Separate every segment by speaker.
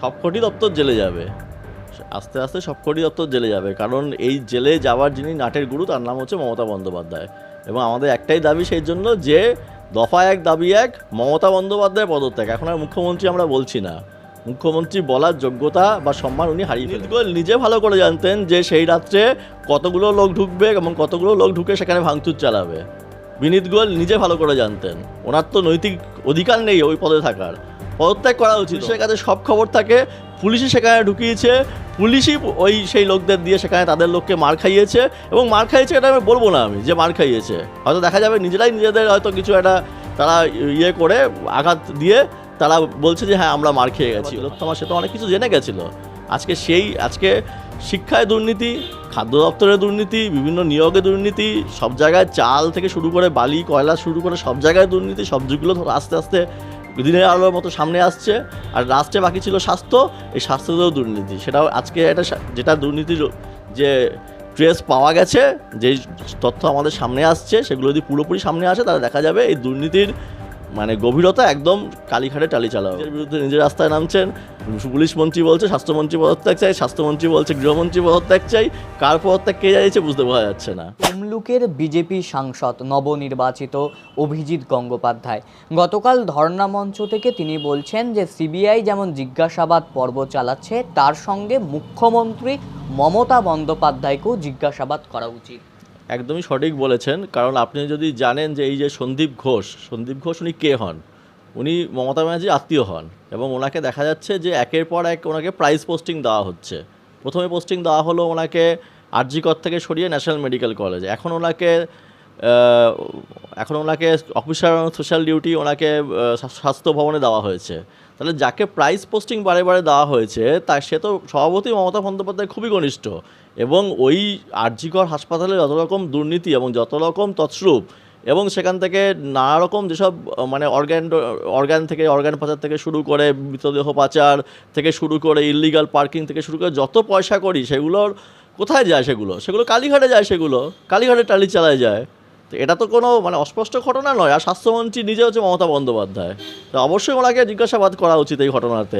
Speaker 1: সবকটি দপ্তর জেলে যাবে। আস্তে আস্তে সবকটি দপ্তর জেলে যাবে, কারণ এই জেলে যাওয়ার যিনি নাটের গুরু, তার নাম হচ্ছে মমতা বন্দ্যোপাধ্যায়। এবং আমাদের একটাই দাবি সেই জন্য যে, দফা এক, দাবি এক, মমতা বন্দ্যোপাধ্যায়ের পদত্যাগ। এখন আর মুখ্যমন্ত্রী আমরা বলছি না। মুখ্যমন্ত্রী বলার যোগ্যতা বা সম্মান উনি হারিয়ে ফেলেন নিজে ভালো করে জানতেন যে সেই রাত্রে কতগুলো লোক ঢুকবে এবং কতগুলো লোক ঢুকে সেখানে ভাঙচুর চালাবে। বিনীত গোয়েল নিজে ভালো করে জানতেন। ওনার তো নৈতিক অধিকার নেই ওই পদে থাকার। পদত্যাগ করা উচিত। পুলিশের কাছে সব খবর থাকে। পুলিশই সেখানে ঢুকিয়েছে। পুলিশই ওই সেই লোকদের দিয়ে সেখানে তাদের লোককে মার খাইয়েছে। এবং মার খাইয়েছে এটা আমি বলব না আমি যে মার খাইয়েছে। হয়তো দেখা যাবে নিজেরাই নিজেদের হয়তো কিছু একটা তারা ইয়ে করে আঘাত দিয়ে তারা বলছে যে হ্যাঁ আমরা মার খেয়ে গেছি। লোকতমা সে তো অনেক কিছু জেনে গেছিল। আজকে সেই আজকে শিক্ষায় দুর্নীতি খাদ্য দপ্তরের দুর্নীতি বিভিন্ন নিয়োগে দুর্নীতি সব জায়গায় চাল থেকে শুরু করে বালি কয়লা শুরু করে সব জায়গায় দুর্নীতি সবগুলো ধরো আস্তে আস্তে দিনের আলোর মতো সামনে আসছে, আর লাস্টে বাকি ছিল স্বাস্থ্য, এই স্বাস্থ্যতেও দুর্নীতি। সেটাও আজকে এটা যেটা দুর্নীতির যে ট্রেস পাওয়া গেছে, যেই তথ্য আমাদের সামনে আসছে, সেগুলো যদি পুরোপুরি সামনে আসে, তাহলে দেখা যাবে এই দুর্নীতির মানে গভীরতা একদম কালীঘাটে টালি চালাও। বিরুদ্ধে নিজের রাস্তায় নামছেন। পুলিশ মন্ত্রী বলছে, স্বাস্থ্যমন্ত্রী পদত্যাগ চাই, স্বাস্থ্যমন্ত্রী বলছে, গৃহমন্ত্রী পদত্যাগ চাই। কার পদত্যাগ কে যাইছে বুঝতে বোঝা যাচ্ছে না।
Speaker 2: তমলুকের বিজেপি সাংসদ নবনির্বাচিত অভিজিৎ গঙ্গোপাধ্যায়। গতকাল ধর্ণা মঞ্চ থেকে তিনি বলছেন যে, সিবিআই যেমন জিজ্ঞাসাবাদ পর্ব চালাচ্ছে, তার সঙ্গে মুখ্যমন্ত্রী মমতা বন্দ্যোপাধ্যায়কেও জিজ্ঞাসাবাদ করা উচিত।
Speaker 1: একদমই সঠিক বলেছেন। কারণ আপনি যদি জানেন যে এই যে সন্দীপ ঘোষ সন্দীপ ঘোষ উনি কে হন? উনি মমতা ব্যানার্জির আত্মীয় হন এবং ওনাকে দেখা যাচ্ছে যে একের পর এক ওনাকে প্রাইজ পোস্টিং দেওয়া হচ্ছে। প্রথমে পোস্টিং দেওয়া হলো ওনাকে আরজিকর থেকে সরিয়ে ন্যাশনাল মেডিকেল কলেজ। এখন ওনাকে এখন ওনাকে অফিসার সোশ্যাল ডিউটি ওনাকে স্বাস্থ্য ভবনে দেওয়া হয়েছে। তাহলে যাকে প্রাইস পোস্টিং বারে বারে দেওয়া হয়েছে তা সে তো সভাপতি মমতা বন্দ্যোপাধ্যায় খুবই ঘনিষ্ঠ এবং ওই আরজিকর হাসপাতালে যত রকম দুর্নীতি এবং যত রকম তছরূপ এবং সেখান থেকে নানা রকম যেসব মানে অর্গ্যান অর্গ্যান থেকে অর্গ্যান পাচার থেকে শুরু করে মৃতদেহ পাচার থেকে শুরু করে ইলিগাল পার্কিং থেকে শুরু করে যত পয়সা করি, সেগুলোর কোথায় যায় সেগুলো? সেগুলো কালীঘাটে যায় সেগুলো। কালীঘাটে টালি চালায় যায়। তো এটা তো কোনো মানে অস্পষ্ট ঘটনা নয়। আর স্বাস্থ্যমন্ত্রী নিজে হচ্ছে মমতা বন্দ্যোপাধ্যায়। তো অবশ্যই ওনাকে জিজ্ঞাসাবাদ করা উচিত এই ঘটনাতে।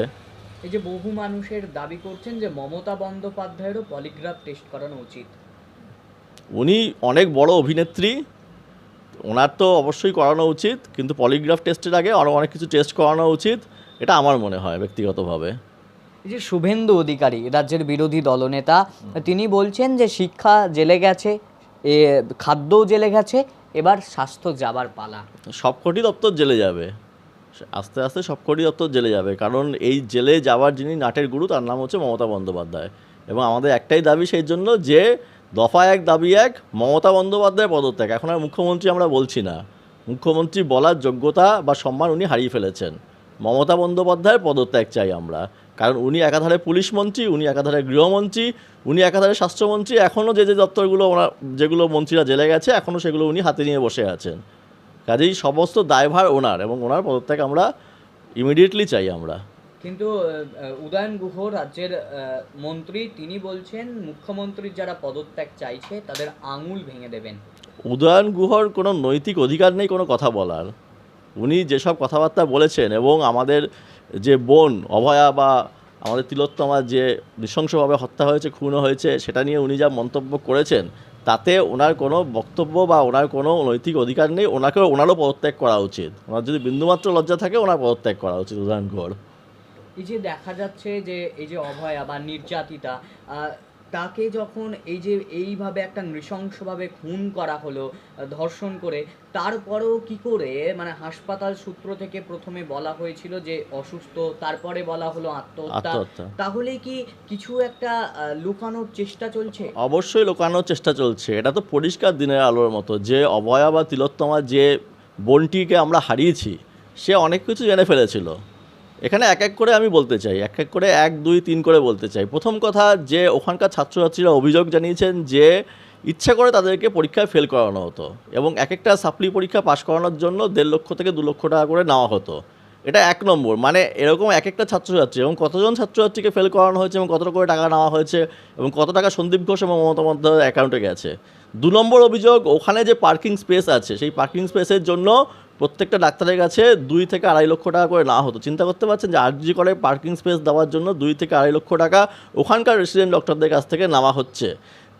Speaker 2: এই যে বহু মানুষের দাবি করছেন যে মমতা বন্দ্যোপাধ্যায়েরও পলিগ্রাফ টেস্ট করানো উচিত।
Speaker 1: উনি অনেক বড় অভিনেত্রী। ওনার তো অবশ্যই করানো উচিত কিন্তু পলিগ্রাফ টেস্টের আগে আরও অনেক কিছু টেস্ট করানো উচিত। এটা আমার মনে হয় ব্যক্তিগতভাবে।
Speaker 2: এই যে শুভেন্দু অধিকারী রাজ্যের বিরোধী দলনেতা তিনি বলছেন যে শিক্ষা জেলে গেছে এ খাদ্যও জেলে গেছে, এবার স্বাস্থ্য যাবার পালা।
Speaker 1: সবকটি দপ্তর জেলে যাবে। আস্তে আস্তে সবকটি দপ্তর জেলে যাবে, কারণ এই জেলে যাওয়ার যিনি নাটের গুরু, তার নাম হচ্ছে মমতা বন্দ্যোপাধ্যায়। এবং আমাদের একটাই দাবি সেই জন্য যে, দফা এক, দাবি এক, মমতা বন্দ্যোপাধ্যায়ের পদত্যাগ। এখন আর মুখ্যমন্ত্রী আমরা বলছি না। মুখ্যমন্ত্রী বলার যোগ্যতা বা সম্মান উনি হারিয়ে ফেলেছেন। মমতা বন্দ্যোপাধ্যায়ের পদত্যাগ চাই আমরা। কারণ উনি একাধারে পুলিশ মন্ত্রী উনি একাধারে গৃহমন্ত্রী উনি একাধারে স্বাস্থ্যমন্ত্রী এখনও যে যে দপ্তরগুলো ওনার যেগুলো মন্ত্রীরা জেলে গেছে এখনও সেগুলো উনি হাতে নিয়ে বসে আছেন। কাজেই সমস্ত দায়ভার ওনার এবং ওনার পদত্যাগ আমরা ইমিডিয়েটলি চাই আমরা।
Speaker 2: কিন্তু উদয়ন গুহ রাজ্যের মন্ত্রী তিনি বলছেন মুখ্যমন্ত্রীর যারা পদত্যাগ চাইছে তাদের আঙুল ভেঙে দেবেন।
Speaker 1: উদয়ন গুহর কোনো নৈতিক অধিকার নেই কোনো কথা বলার। উনি যেসব কথাবার্তা বলেছেন এবং আমাদের যে বোন অভয়া বা আমাদের তিলোত্তমা যে নৃশংসভাবে হত্যা হয়েছে, খুন হয়েছে, সেটা নিয়ে উনি যা মন্তব্য করেছেন, তাতে ওনার কোনো বক্তব্য বা ওনার কোনো নৈতিক অধিকার নেই। ওনাকে ওনারও পদত্যাগ করা উচিত। ওনার যদি বিন্দুমাত্র লজ্জা থাকে, ওনার পদত্যাগ করা উচিত উদাহরণ
Speaker 2: এই যে দেখা যাচ্ছে যে, এই যে অভয়া বা নির্যাতিতা তাকে যখন এই যে এইভাবে একটা নৃশংসভাবে খুন করা হলো ধর্ষণ করে তারপরেও কি করে মানে হাসপাতাল সূত্র থেকে প্রথমে বলা হয়েছিল যে অসুস্থ তারপরে বলা হলো আত্মহত্যা। তাহলে কি কিছু একটা লুকানোর চেষ্টা চলছে?
Speaker 1: অবশ্যই লুকানোর চেষ্টা চলছে। এটা তো পরিষ্কার দিনের আলোর মতো। যে অভয়া বা তিলোত্তমা যে বোনটিকে আমরা হারিয়েছি সে অনেক কিছু জেনে ফেলেছিল। এখানে এক এক করে আমি বলতে চাই, এক এক করে এক, দুই, তিন করে বলতে চাই। প্রথম কথা, যে ওখানকার ছাত্রছাত্রীরা অভিযোগ জানিয়েছেন যে ইচ্ছা করে তাদেরকে পরীক্ষায় ফেল করানো হতো এবং এক একটা সাপ্লি পরীক্ষা পাশ করানোর জন্য দেড় লক্ষ থেকে দু লক্ষ টাকা করে নেওয়া হতো। এটা এক নম্বর মানে এরকম এক একটা ছাত্রছাত্রী এবং কতজন ছাত্রছাত্রীকে ফেল করানো হয়েছে এবং কত করে টাকা নেওয়া হয়েছে এবং কত টাকা সন্দীপ ঘোষ এবং মমতা বন্দ্যোপাধ্যায়ের অ্যাকাউন্টে গেছে। দু নম্বর অভিযোগ, ওখানে যে পার্কিং স্পেস আছে, সেই পার্কিং স্পেসের জন্য প্রত্যেকটা ডাক্তারের কাছে দুই থেকে আড়াই লক্ষ টাকা করে না হতো। চিন্তা করতে পারছেন যে আরজি করে পার্কিং স্পেস দেওয়ার জন্য দুই থেকে আড়াই লক্ষ টাকা ওখানকার রেসিডেন্ট ডক্টরদের কাছ থেকে নেওয়া হচ্ছে।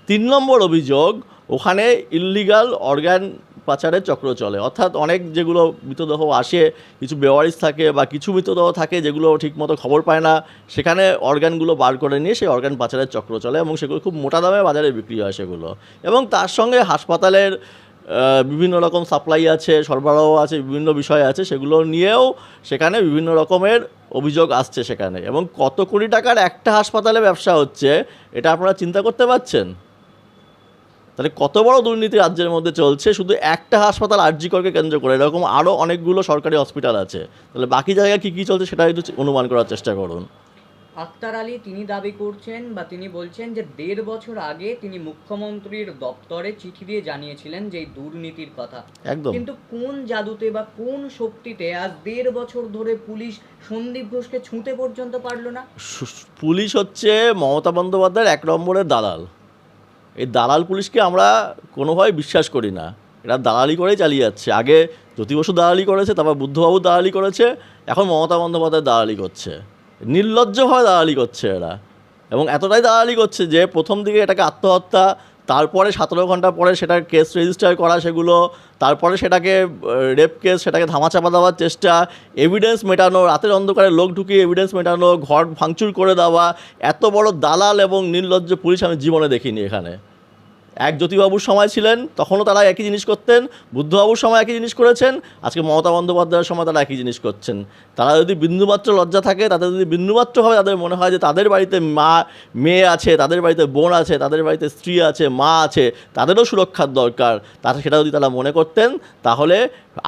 Speaker 1: তিন নম্বর অভিযোগ, ওখানে ইল্লিগাল অর্গান পাচারের চক্র চলে। অর্থাৎ অনেক যেগুলো মৃতদেহ আসে, কিছু বেওয়ারিস থাকে বা কিছু মৃতদেহ থাকে যেগুলো ঠিকমতো খবর পায় না, সেখানে অর্গানগুলো বার করে নিয়ে সেই অর্গান পাচারের চক্র চলে এবং সেগুলো খুব মোটা দামে বাজারে বিক্রি হয় সেগুলো। এবং তার সঙ্গে হাসপাতালের বিভিন্ন রকম সাপ্লাই আছে, সরবরাহ আছে, বিভিন্ন বিষয় আছে, সেগুলো নিয়েও সেখানে বিভিন্ন রকমের অভিযোগ আসছে সেখানে। এবং কত কোটি টাকার একটা হাসপাতালে ব্যবসা হচ্ছে, এটা আপনারা চিন্তা করতে পারছেন? তাহলে কত বড় দুর্নীতি রাজ্যের মধ্যে চলছে, শুধু একটা হাসপাতাল আরজিকরকে কেন্দ্র করে, এরকম আরও অনেকগুলো সরকারি হসপিটাল আছে। তাহলে বাকি জায়গায় কী কী চলছে সেটা একটু অনুমান করার চেষ্টা করুন।
Speaker 2: আক্তার আলী তিনি দাবি করছেন বা তিনি বলছেন যে দেড় বছর আগে তিনি মুখ্যমন্ত্রীর দপ্তরে চিঠি দিয়ে জানিয়েছিলেন যে দুর্নীতির কথা।
Speaker 1: একদম।
Speaker 2: কিন্তু কোন জাদুতে বা কোন শক্তিতে আজ দেড় বছর ধরে পুলিশ সন্দীপ ঘোষকে ছুঁতে পর্যন্ত পারল না?
Speaker 1: পুলিশ হচ্ছে মমতা বন্দ্যোপাধ্যায়ের এক নম্বরের দালাল। এই দালাল পুলিশকে আমরা কোনোভাবে বিশ্বাস করি না। এরা দালালি করেই চালিয়ে যাচ্ছে। আগে জ্যোতি বসু দালালি করেছে তারপর বুদ্ধবাবু দালালি করেছে এখন মমতা বন্দ্যোপাধ্যায় দালালি করছে। নির্লজ্জভাবে দালালি করছে এরা। এবং এতটাই দালালি করছে যে প্রথম দিকে এটাকে আত্মহত্যা, তারপরে সতেরো ঘণ্টা পরে সেটার কেস রেজিস্টার করা সেগুলো, তারপরে সেটাকে রেপ কেস সেটাকে ধামাচাপা দেওয়ার চেষ্টা এভিডেন্স মেটানো, রাতের অন্ধকারে লোক ঢুকিয়ে এভিডেন্স মেটানো, ঘর ভাঙচুর করে দেওয়া, এত বড় দালাল এবং নির্লজ্জ পুলিশ আমি জীবনে দেখিনি এখানে। এক জ্যোতিবাবুর সময় ছিলেন, তখনও তারা একই জিনিস করতেন, বুদ্ধবাবুর সময় একই জিনিস করেছেন, আজকে মমতা বন্দ্যোপাধ্যায়ের সময় তারা একই জিনিস করছেন। তারা যদি বিন্দুমাত্র লজ্জা থাকে তাদের যদি বিন্দুমাত্রভাবে তাদের মনে হয় যে তাদের বাড়িতে মা, মেয়ে আছে, তাদের বাড়িতে বোন আছে, তাদের বাড়িতে স্ত্রী আছে, মা আছে, তাদেরও সুরক্ষার দরকার তাতে সেটা যদি তারা মনে করতেন, তাহলে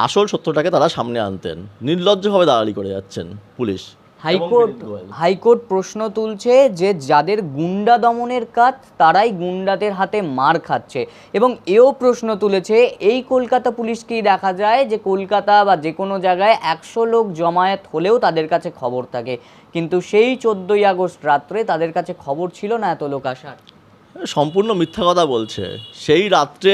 Speaker 1: আসল সত্যটাকে তারা সামনে আনতেন, নির্লজ্জভাবে দালালি করে যাচ্ছেন পুলিশ।
Speaker 2: হাইকোর্ট হাইকোর্ট প্রশ্ন তুলছে যে যাদের গুন্ডা দমনের কাজ তারাই গুন্ডাদের হাতে মার খাচ্ছে। এবং এও প্রশ্ন তুলেছে এই কলকাতা পুলিশকেই দেখা যায় যে কলকাতা বা যে কোনো জায়গায় একশো লোক জমায়েত হলেও তাদের কাছে খবর থাকে। কিন্তু সেই চোদ্দোই আগস্ট রাত্রে তাদের কাছে খবর ছিল না এত লোক আসার।
Speaker 1: সম্পূর্ণ মিথ্যা কথা বলছে। সেই রাত্রে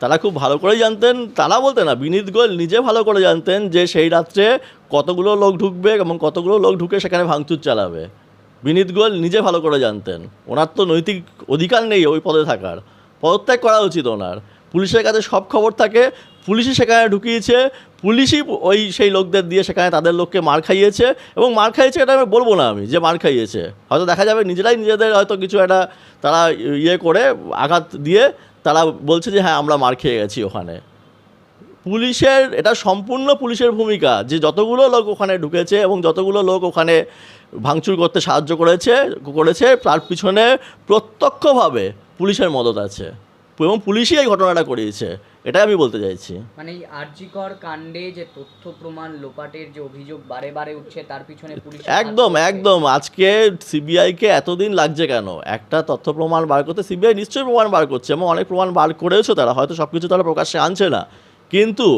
Speaker 1: তারা খুব ভালো করেই জানতেন। তারা বলতে না, বিনীত গোয়েল নিজে ভালো করে জানতেন যে সেই রাত্রে কতগুলো লোক ঢুকবে এবং কতগুলো লোক ঢুকে সেখানে ভাঙচুর চালাবে। বিনীত গোয়েল নিজে ভালো করে জানতেন। ওনার তো নৈতিক অধিকার নেই ওই পদে থাকার। পদত্যাগ করা উচিত ওনার। পুলিশের কাছে সব খবর থাকে, পুলিশই সেখানে ঢুকিয়েছে, পুলিশই ওই সেই লোকদের দিয়ে সেখানে তাদের লোককে মার খাইয়েছে এবং মার খাইয়েছে এটা আমি বলব না আমি, যে মার খাইয়েছে। হয়তো দেখা যাবে নিজেরাই নিজেদের হয়তো কিছু একটা তারা ইয়ে করে আঘাত দিয়ে তারা বলছে যে হ্যাঁ আমরা মার খেয়ে গেছি ওখানে। পুলিশের, এটা সম্পূর্ণ পুলিশের ভূমিকা। যে যতগুলো লোক ওখানে ঢুকেছে এবং যতগুলো লোক ওখানে ভাঙচুর করতে সাহায্য করেছে করেছে, তার পিছনে প্রত্যক্ষভাবে পুলিশের মদত আছে। এবং পুলিশই এই ঘটনাটা করিয়েছে এটাই আমি বলতে চাইছি।
Speaker 2: মানে এই আরজিকর কাণ্ডে যে তথ্য প্রমাণ লোপাটের যে অভিযোগ বারে বারে উঠছে তার পিছনে পুলিশ
Speaker 1: একদম একদম। আজকে সিবিআইকে এতদিন লাগছে কেন? একটা তথ্য প্রমাণ বার করতে সিবিআই নিশ্চয়ই প্রমাণ বার করছে এবং অনেক প্রমাণ বার করেওছে তারা হয়তো সব কিছু তারা প্রকাশ্যে আনছে না। কিন্তু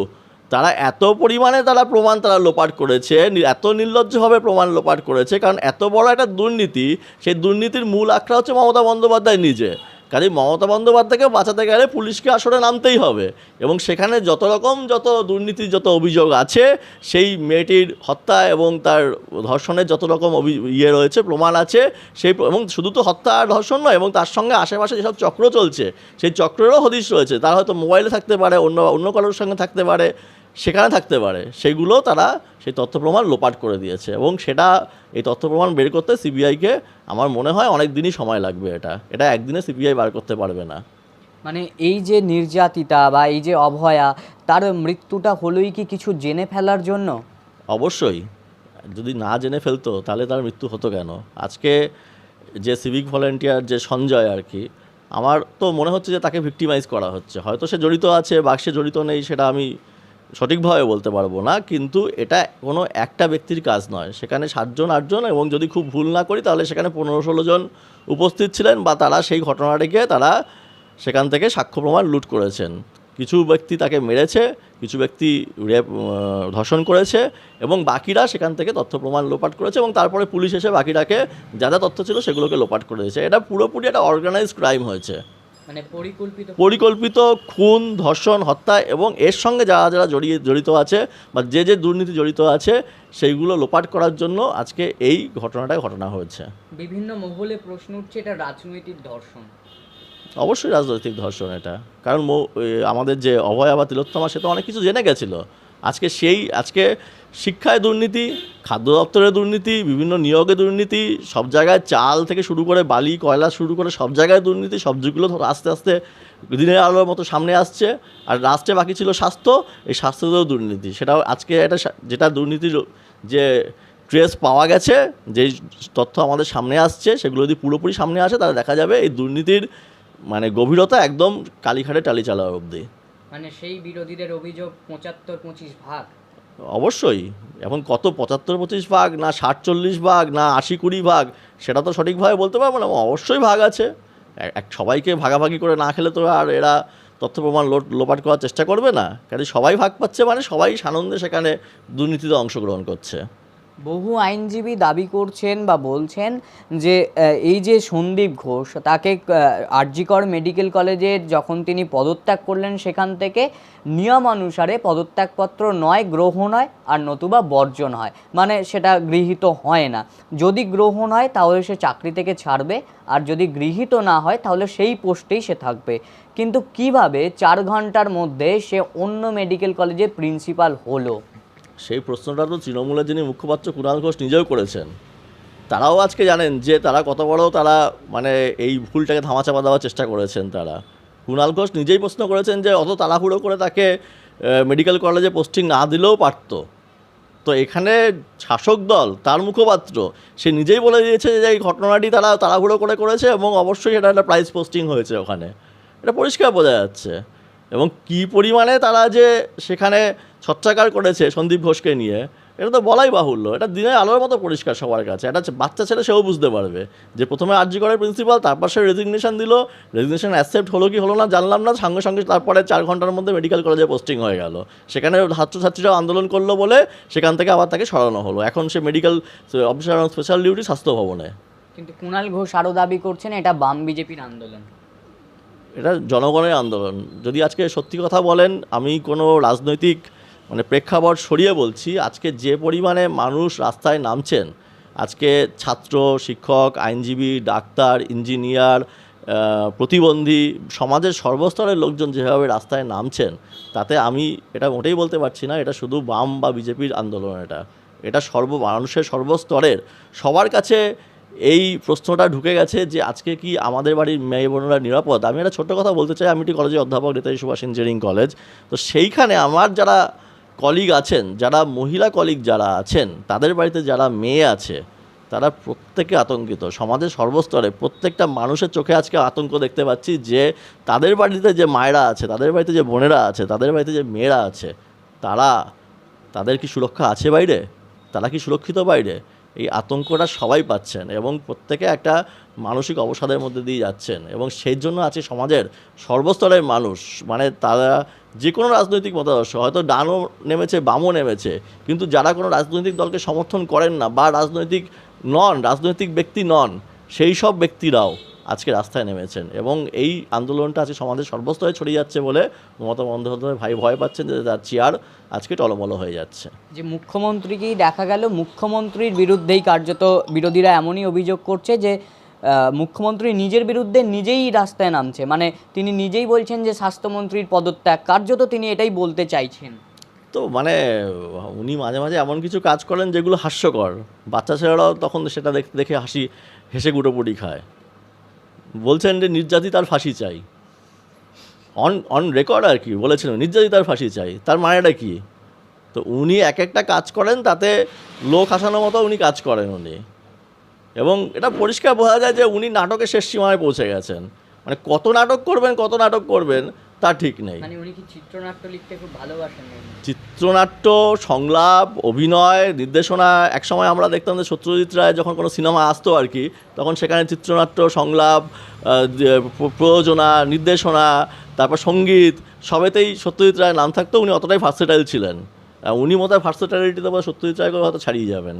Speaker 1: তারা এত পরিমাণে তারা প্রমাণ তারা লোপাট করেছে এত নির্লজ্জভাবে প্রমাণ লোপাট করেছে কারণ এত বড় একটা দুর্নীতি সেই দুর্নীতির মূল আখড়া হচ্ছে মমতা বন্দ্যোপাধ্যায় নিজে। কাজে মমতা বন্দ্যোপাধ্যায়কে বাঁচাতে গেলে পুলিশকে আসলে নামতেই হবে। এবং সেখানে যত রকম যত দুর্নীতির যত অভিযোগ আছে, সেই মেয়েটির হত্যা এবং তার ধর্ষণের যত রকম ইয়ে রয়েছে, প্রমাণ আছে, সেই এবং শুধু তো হত্যা আর ধর্ষণ নয়, এবং তার সঙ্গে আশেপাশে যেসব চক্র চলছে, সেই চক্রেরও হদিশ রয়েছে। তারা হয়তো মোবাইলে থাকতে পারে, অন্য অন্য কারোর সঙ্গে থাকতে পারে। সেখানে থাকতে পারে। সেগুলো তারা সেই তথ্য প্রমাণ লোপাট করে দিয়েছে এবং সেটা এই তথ্য প্রমাণ বের করতে সিবিআইকে আমার মনে হয় অনেক দিনই সময় লাগবে এটা। এটা একদিনে সিবিআই বার করতে পারবে না।
Speaker 2: মানে এই যে নির্যাতিতা বা এই যে অভয়া তার মৃত্যুটা হলোই কি কিছু জেনে ফেলার জন্য?
Speaker 1: অবশ্যই। যদি না জেনে ফেলতো তাহলে তার মৃত্যু হতো কেন? আজকে যে সিভিক ভলেন্টিয়ার যে সঞ্জয় আর কি আমার তো মনে হচ্ছে যে তাকে ভিক্টিমাইজ করা হচ্ছে। হয়তো সে জড়িত আছে বা সে জড়িত নেই সেটা আমি সঠিকভাবে বলতে পারব না, কিন্তু এটা কোনো একটা ব্যক্তির কাজ নয়। সেখানে সাতজন, আটজন এবং যদি খুব ভুল না করি, তাহলে সেখানে পনেরো, ষোলো জন উপস্থিত ছিলেন বা তারা সেই ঘটনাটিকে তারা সেখান থেকে সাক্ষ্য প্রমাণ লুট করেছেন। কিছু ব্যক্তি তাকে মেরেছে, কিছু ব্যক্তি রেপ ধর্ষণ করেছে এবং বাকিরা সেখান থেকে তথ্য প্রমাণ লোপাট করেছে এবং তারপরে পুলিশ এসে বাকিটাকে যা যা তথ্য ছিল সেগুলোকে লোপাট করে দিয়েছে। এটা পুরোপুরি একটা অর্গানাইজ ক্রাইম হয়েছে।
Speaker 2: মানে পরিকল্পিত
Speaker 1: পরিকল্পিত খুন ধর্ষণ হত্যা এবং এর সঙ্গে যারা যারা জড়িয়ে জড়িত আছে বা যে যে দুর্নীতি জড়িত আছে সেইগুলো লোপাট করার জন্য আজকে এই ঘটনাটাই ঘটনা হয়েছে।
Speaker 2: বিভিন্ন মহলে প্রশ্ন উঠছে এটা রাজনৈতিক ধর্ষণ
Speaker 1: অবশ্যই রাজনৈতিক ধর্ষণ এটা। কারণ আমাদের যে অভয়া বা তিলোত্তমা সে তো অনেক কিছু জেনে গেছিল। আজকে সেই, আজকে শিক্ষায় দুর্নীতি, খাদ্য দপ্তরে দুর্নীতি, বিভিন্ন নিয়োগে দুর্নীতি, সব জায়গায় চাল থেকে শুরু করে বালি, কয়লা শুরু করে সব জায়গায় দুর্নীতি, সবজিগুলো ধরো আস্তে আস্তে দিনের আলোর মতো সামনে আসছে। আর রাষ্ট্রে বাকি ছিল স্বাস্থ্য, এই স্বাস্থ্যতেও দুর্নীতি। সেটাও আজকে এটা যেটা দুর্নীতির যে ট্রেস পাওয়া গেছে, যেই তথ্য আমাদের সামনে আসছে, সেগুলো যদি পুরোপুরি সামনে আসে, তাহলে দেখা যাবে এই দুর্নীতির মানে গভীরতা একদম কালীঘাটে টালি চালার অবধি।
Speaker 2: মানে সেই বিরোধীদের অভিযোগ পঁচাত্তর পঁচিশ ভাগ।
Speaker 1: অবশ্যই, এখন কত পঁচাত্তর পঁচিশ ভাগ, না ষাট চল্লিশ ভাগ, না আশি কুড়ি ভাগ, সেটা তো সঠিকভাবে বলতে পারব না, অবশ্যই ভাগ আছে। এক- সবাইকে ভাগাভাগি করে না খেলে তো আর এরা তথ্য প্রমাণ লো- লোপাট করার চেষ্টা করবে না। কাজে সবাই ভাগ পাচ্ছে মানে সবাই সানন্দে সেখানে দুর্নীতিতে অংশগ্রহণ করছে।
Speaker 2: বহু আইনজীবী দাবি করছেন বা বলছেন যে এই যে সন্দীপ ঘোষ, তাকে আরজিকর মেডিকেল কলেজে যখন তিনি পদত্যাগ করলেন সেখান থেকে নিয়ম অনুসারে পদত্যাগপত্র নয় গ্রহণ হয় আর নতুবা বর্জন হয়। মানে সেটা গৃহীত হয় না। যদি গ্রহণ হয় তাহলে সে চাকরি থেকে ছাড়বে আর যদি গৃহীত না হয় তাহলে সেই পোস্টেই সে থাকবে। কিন্তু কীভাবে চার ঘণ্টার মধ্যে সে অন্য মেডিকেল কলেজের প্রিন্সিপাল হলো?
Speaker 1: সেই প্রশ্নটা তো তৃণমূলের যিনি মুখপাত্র কুণাল ঘোষ নিজেও করেছেন। তারাও আজকে জানেন যে তারা কত বড় তারা মানে এই ভুলটাকে ধামাচাপা দেওয়ার চেষ্টা করেছেন তারা। কুণাল ঘোষ নিজেই প্রশ্ন করেছেন যে অত তাড়াহুড়ো করে তাকে মেডিকেল কলেজে পোস্টিং না দিলেও পারত। তো এখানে শাসক দল, তার মুখপাত্র, সে নিজেই বলে দিয়েছে যে এই ঘটনাটি তারা তাড়াহুড়ো করে করেছে এবং অবশ্যই এটা একটা প্রাইজ পোস্টিং হয়েছে ওখানে। এটা পরিষ্কার বোঝা যাচ্ছে। এবং কি পরিমাণে তারা যে সেখানে ছত্রাকার করেছে সন্দীপ ঘোষকে নিয়ে এটা তো বলাই বাহুল্য। এটা দিনের আলোর মতো পরিষ্কার সবার কাছে। এটা বাচ্চা ছেলে সেও বুঝতে পারবে যে প্রথমে আরজি করের প্রিন্সিপাল তারপর সে রেজিগনেশন দিল। রেজিগনেশন অ্যাকসেপ্ট হলো কি হলো না জানলাম না। সঙ্গে সঙ্গে তারপরে চার ঘণ্টার মধ্যে মেডিকেল কলেজে পোস্টিং হয়ে গেল। সেখানে ছাত্রছাত্রীরা আন্দোলন করল বলে সেখান থেকে আবার তাকে সরানো হলো। এখন সে মেডিকেল অফিসার স্পেশাল ডিউটি স্বাস্থ্য ভবনে।
Speaker 2: কিন্তু কুণাল ঘোষ আরও দাবি করছেন এটা বাম বিজেপির আন্দোলন।
Speaker 1: এটা জনগণের আন্দোলন। যদি আজকে সত্যি কথা বলেন আমি কোনো রাজনৈতিক মানে প্রেক্ষাপট সরিয়ে বলছি, আজকে যে পরিমাণে মানুষ রাস্তায় নামছেন, আজকে ছাত্র, শিক্ষক, আইনজীবী, ডাক্তার, ইঞ্জিনিয়ার প্রতিবন্ধী, সমাজের সর্বস্তরের লোকজন যেভাবে রাস্তায় নামছেন, তাতে আমি এটা মোটেই বলতে পারছি না, এটা শুধু বাম বা বিজেপির আন্দোলন এটা। এটা সর্ব, মানুষের সর্বস্তরের, সবার কাছে এই প্রশ্নটা ঢুকে গেছে যে আজকে কি আমাদের বাড়ির মেয়ে বোনেরা নিরাপদ? আমি একটা ছোট্ট কথা বলতে চাই, আমি একটি কলেজে অধ্যাপক নেতাজি সুভাষ ইঞ্জিনিয়ারিং কলেজ, তো সেইখানে আমার যারা কলিগ আছেন, যারা মহিলা কলিগ যারা আছেন, তাদের বাড়িতে যারা মেয়ে আছে, তারা প্রত্যেকে আতঙ্কিত। সমাজের সর্বস্তরে প্রত্যেকটা মানুষের চোখে আজকে আতঙ্ক দেখতে পাচ্ছি যে, তাদের বাড়িতে যে মায়েরা আছে, তাদের বাড়িতে যে বোনেরা আছে, তাদের বাড়িতে যে মেয়েরা আছে, তারা, তাদের কি সুরক্ষা আছে বাইরে? তারা কি সুরক্ষিত বাইরে? এই আতঙ্কটা সবাই পাচ্ছেন এবং প্রত্যেকে একটা মানসিক অবসাদের মধ্যে দিয়ে যাচ্ছেন এবং সেই জন্য আছে সমাজের সর্বস্তরের মানুষ। মানে তারা যে কোনো রাজনৈতিক মতাদর্শ, হয়তো ডানও নেমেছে, বামও নেমেছে, কিন্তু যারা কোনো রাজনৈতিক দলকে সমর্থন করেন না বা রাজনৈতিক নন, রাজনৈতিক ব্যক্তি নন, সেই সব ব্যক্তিরাও আজকে রাস্তায় নেমেছেন এবং এই আন্দোলনটা আজকে সমাজের সর্বস্তরে ছড়িয়ে যাচ্ছে বলে মমতা বন্দ্যোপাধ্যায় ভাই ভয় পাচ্ছেন যে তার চেয়ার আজকে টলমলো হয়ে যাচ্ছে।
Speaker 2: যে মুখ্যমন্ত্রীকেই দেখা গেল মুখ্যমন্ত্রীর বিরুদ্ধেই কার্যত বিরোধীরা এমনই অভিযোগ করছে যে মুখ্যমন্ত্রী নিজের বিরুদ্ধে নিজেই রাস্তায় নামছে। মানে তিনি নিজেই বলছেন যে স্বাস্থ্যমন্ত্রীর পদত্যাগ। কার্যত তিনি এটাই বলতে চাইছেন।
Speaker 1: তো মানে উনি মাঝে মাঝে এমন কিছু কাজ করেন যেগুলো হাস্যকর। বাচ্চা ছেলেরাও তখন সেটা দেখতে দেখে হাসি হেসে গুটোপুটি খায়। বলছেন যে নির্যাতিতার ফাঁসি চাই। অন অন রেকর্ড আর কি বলেছিলেন নির্যাতিতার ফাঁসি চাই। তার মানেটা কি? তো উনি এক একটা কাজ করেন, তাতে লোক হাসানোর মতো উনি কাজ করেন উনি। এবং এটা পরিষ্কার বোঝা যায় যে উনি নাটকের শেষ সীমায় পৌঁছে গেছেন। মানে কত নাটক করবেন, কত নাটক করবেন তা ঠিক নেই।
Speaker 2: মানে চিত্রনাট্য লিখতে খুব ভালোবাসেন
Speaker 1: চিত্রনাট্য সংলাপ অভিনয় নির্দেশনা একসময় আমরা দেখতাম যে সত্যজিৎ রায় যখন কোনো সিনেমা আসতো আর কি তখন সেখানে চিত্রনাট্য সংলাপ প্রযোজনা নির্দেশনা তারপর সংগীত সবেতেই সত্যজিৎ রায়ের নাম থাকতো উনি অতটাই ভার্সেটাইল ছিলেন। উনি মতো ভার্সেটাইলিটিতে বা সত্যজিৎ রায়কে হয়তো ছাড়িয়ে যাবেন।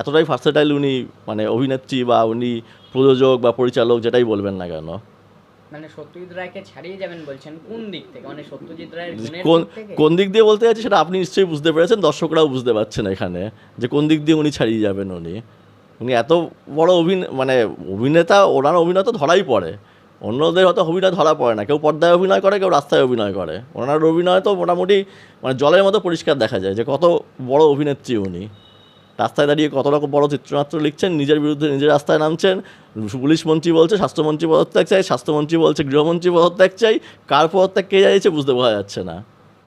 Speaker 1: এতটাই ভার্সেটাইল উনি মানে অভিনেত্রী বা উনি প্রযোজক বা পরিচালক যেটাই বলবেন না কেন।
Speaker 2: মানে সত্যজিৎ রায়কে ছাড়িয়ে যাবেন বলছেন কোন দিক থেকে? মানে সত্যজিৎ রায়ের
Speaker 1: কোন
Speaker 2: দিক
Speaker 1: কোন দিক দিয়ে বলতে যাচ্ছি সেটা আপনি নিশ্চয়ই বুঝতে পেরেছেন দর্শকরাও বুঝতে পারছেন এখানে যে কোন দিক দিয়ে উনি ছাড়িয়ে যাবেন উনি। উনি এত বড় অভিনয় মানে অভিনেতা ওনার অভিনয় তো ধরাই পড়ে। অন্যদের হয়তো অভিনয় ধরা পড়ে না। কেউ পর্দায় অভিনয় করে কেউ রাস্তায় অভিনয় করে। ওনার অভিনয় তো মোটামুটি মানে জলের মতো পরিষ্কার দেখা যায় যে কত বড় অভিনেত্রী উনি। রাস্তায় দাঁড়িয়ে কত রকম বড় চিত্রনাট্য লিখছেন, নিজের বিরুদ্ধে নিজের রাস্তায় নামছেন, পুলিশ মন্ত্রী বলছে, স্বাস্থ্যমন্ত্রী পদত্যাগ চাই, স্বাস্থ্যমন্ত্রী বলছে, গৃহমন্ত্রী পদত্যাগ চাই, কার পদত্যাগ কে চাইছে বুঝতে পারা যাচ্ছে না।